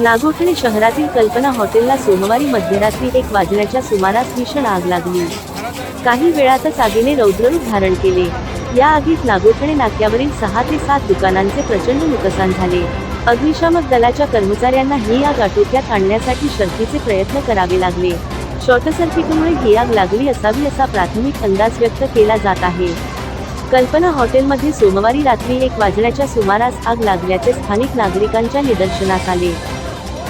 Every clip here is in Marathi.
नागोठणे शहरातील कल्पना हॉटेलला सोमवारी मध्यरात्री एक वाजण्याच्या सुमारास भीषण आग लागली. काही वेळातच आगीने रौद्ररूप धारण केले. या आगीत नागोठणे नाक्यावरील सहा ते सात दुकानांचे प्रचंड नुकसान झाले. अग्निशामक दलाच्या कर्मचाऱ्यांना ही आग आटोक्यात आणण्यासाठी शर्थीचे प्रयत्न करावे लागले. शॉर्ट सर्किटमुळे ही आग लागली असावी असा प्राथमिक अंदाज व्यक्त केला जात आहे. कल्पना हॉटेलमध्ये सोमवारी रात्री एक वाजण्याच्या सुमारास आग लागल्याचे स्थानिक नागरिकांच्या निदर्शनास आले.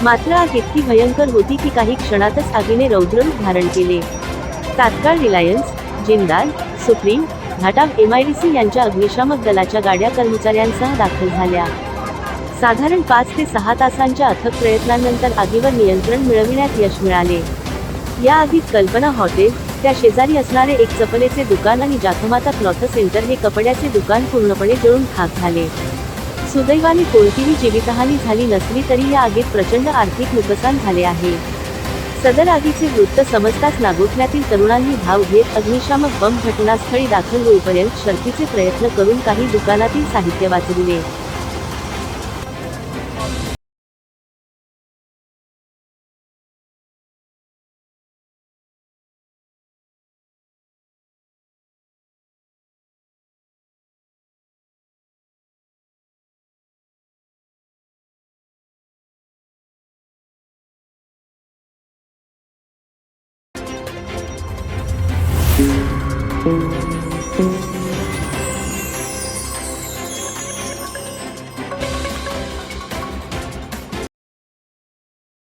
मात्र आग इतकी भयंकर होती की काही क्षणातच आगीने रौद्ररूप धारण केले. तात्काळ रिलायन्स जिंदाल सुप्रीम घाटा एमआयडीसी यांच्या अग्निशामक दलाच्या गाड्या कर्मचाऱ्यांसह दाखल झाल्या. साधारण पाच ते सहा तासांच्या अथक प्रयत्नांनंतर आगीवर नियंत्रण मिळविण्यात यश मिळाले. या आगीत कल्पना हॉटेल त्या शेजारी असणारे एक चपलेचे दुकान आणि जाथमाता क्लॉथ सेंटर हे कपड्याचे दुकान पूर्णपणे जळून खाक झाले. सुदैवाने कोणतीही जीवितहानी झाली नसली तरी या आगीत प्रचंड आर्थिक नुकसान झाले आहे. सदर आगीचे वृत्त समजताच नागोठण्यातील तरुणांनी धाव घेत अग्निशामक बंब घटनास्थळी दाखल होईपर्यंत शर्तीचे प्रयत्न करून काही दुकानातील साहित्य वाचविले.